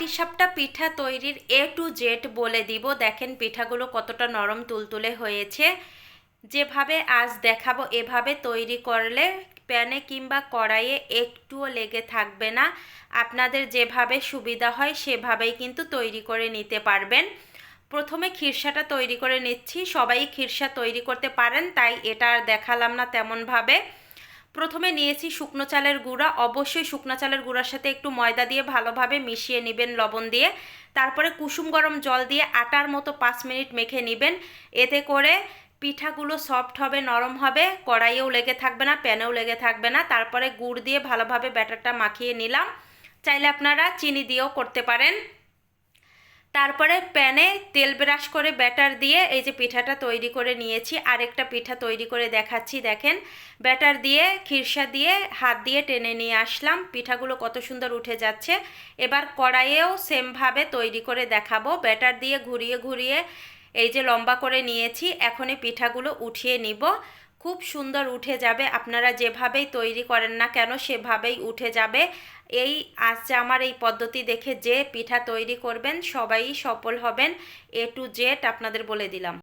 পাটিসাপটা পিঠা তৈরির এ to Z বলে দিব। দেখেন পিঠাগুলো কতটা নরম তুলতুলে হয়েছে। যেভাবে আজ দেখাবো, এভাবে তৈরি করলে প্যানে কিংবা কড়াইয়ে একটুও লেগে থাকবে না। আপনাদের যেভাবে সুবিধা হয়, সেভাবেই কিন্তু তৈরি করে নিতে পারবেন। প্রথমে খিরসাটা তৈরি করে নিচ্ছি। সবাই খিরসা তৈরি করতে পারেন, তাই এটা আর দেখালাম না তেমনভাবে। প্রথমে নিয়েছি শুকনো চালের গুঁড়া। অবশ্যই শুকনো চালের গুঁড়ার সাথে একটু ময়দা দিয়ে ভালোভাবে মিশিয়ে নেবেন লবণ দিয়ে। তারপরে কুসুম গরম জল দিয়ে আটার মতো পাঁচ মিনিট মেখে নেবেন। এতে করে পিঠাগুলো সফট হবে, নরম হবে, কড়াইয়েও লেগে থাকবে না, প্যানেও লেগে থাকবে না। তারপরে গুড় দিয়ে ভালোভাবে ব্যাটারটা মাখিয়ে নিলাম। চাইলে আপনারা চিনি দিয়েও করতে পারেন। তারপরে প্যানে তেল ব্রাশ করে ব্যাটার দিয়ে এই যে পিঠাটা তৈরি করে নিয়েছি, আরেকটা পিঠা তৈরি করে দেখাচ্ছি, দেখেন। ব্যাটার দিয়ে খিরসা দিয়ে হাত দিয়ে টেনে নিয়ে আসলাম, পিঠাগুলো কত সুন্দর উঠে যাচ্ছে। এবার কড়াইয়েও সেমভাবে তৈরি করে দেখাবো। ব্যাটার দিয়ে ঘুরিয়ে ঘুরিয়ে এই যে লম্বা করে নিয়েছি, এখনই পিঠাগুলো উঠিয়ে নিব। খুব সুন্দর উঠে যাবে। আপনারা যেভাবেই তৈরি করেন না কেন সেভাবেই উঠে যাবে। এই আজ আমার এই পদ্ধতি দেখে যে পিঠা তৈরি করবেন সবাই সফল হবেন। এ টু জেড আপনাদের বলে দিলাম।